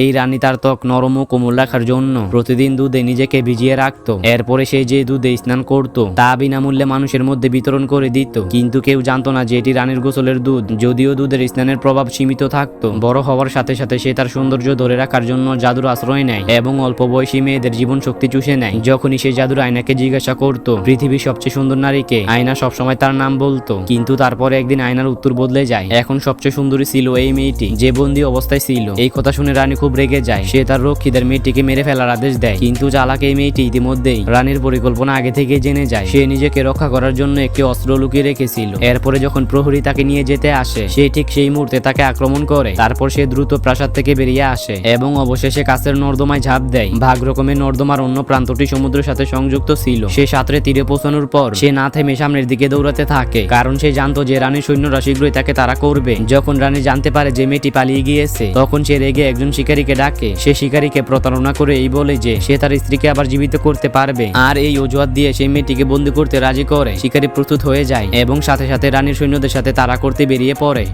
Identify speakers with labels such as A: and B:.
A: এই রানী তার ত্বক নরম ও কোমল রাখার জন্য প্রতিদিন দুধে নিজেকে ভিজিয়ে রাখত। এরপরে সে যে দুধে স্নান করত, তা বিনামূল্যে মানুষের মধ্যে বিতরণ করে দিত। কিন্তু কেউ জানতো না যে এটি রানীর গোসলের দুধ, যদিও দুধের স্নানের প্রভাব সীমিত থাকত। বড় হওয়ার সাথে সাথে সে তার সৌন্দর্য ধরে রাখার জন্য জাদুর আশ্রয় নেয় এবং অল্প বয়সী মেয়েদের জীবন শক্তি চুষে নেয়। যখনই সে জাদুর আয়নাকে জিজ্ঞাসা করত, পৃথিবীর সবচেয়ে সুন্দর নারীকে আয়না সবসময় তার নাম বলতো। কিন্তু তারপরে একদিন আয়নার উত্তর বদলে যায়। এখন সবচেয়ে সুন্দরী ছিল এই মেয়েটি, যে বন্দি অবস্থায় ছিল। এই কথা শুনে রানী খুব রেগে যায়। সে তার রক্ষীদের মেয়েটিকে মেরে ফেলার আদেশ দেয়। কিন্তু চালাক এই মেয়েটি ইতিমধ্যেই রানীর পরিকল্পনা আগে থেকে জেনে যায়। সে নিজেকে রক্ষা করার জন্য একটি অস্ত্র লুকিয়ে রেখেছিল। এরপরে যখন প্রহরী তাকে নিয়ে যেতে আসে, সে ঠিক সেই মুহূর্তে তাকে আক্রমণ করে। তারপর সে দ্রুত প্রাসাদ থেকে বেরিয়ে আসে এবং অবশেষে কাছের নর্দমায় ঝাঁপ দেয়। ভাগ রকমের নর্দমার অন্য প্রান্তটি সমুদ্রের সাথে সংযুক্ত ছিল। সে সাঁতরে তীরে পৌঁছানোর পর সে না থেমে সামনের দিকে দৌড়াতে থাকে। কারণ সে জানতো যে রানীর সৈন্যরা শীঘ্রই তাকে তারা করবে। যখন রানী জানতে পারে যে মেয়েটি পালিয়ে গিয়েছে, তখন সে রেগে একজন শিকারীকে ডাকে। সে শিকারীকে প্রতারণা করে এই বলে যে, সে তার স্ত্রীকে আবার জীবিত করতে পারবে। আর এই অজুহাত দিয়ে সে মেয়েটিকে বন্দি করতে রাজি করে। শিকারী প্রস্তুত হয়ে যায় এবং সাথে সাথে রানীর সৈন্যদের সাথে তারা করতে বেরিয়ে পড়ে।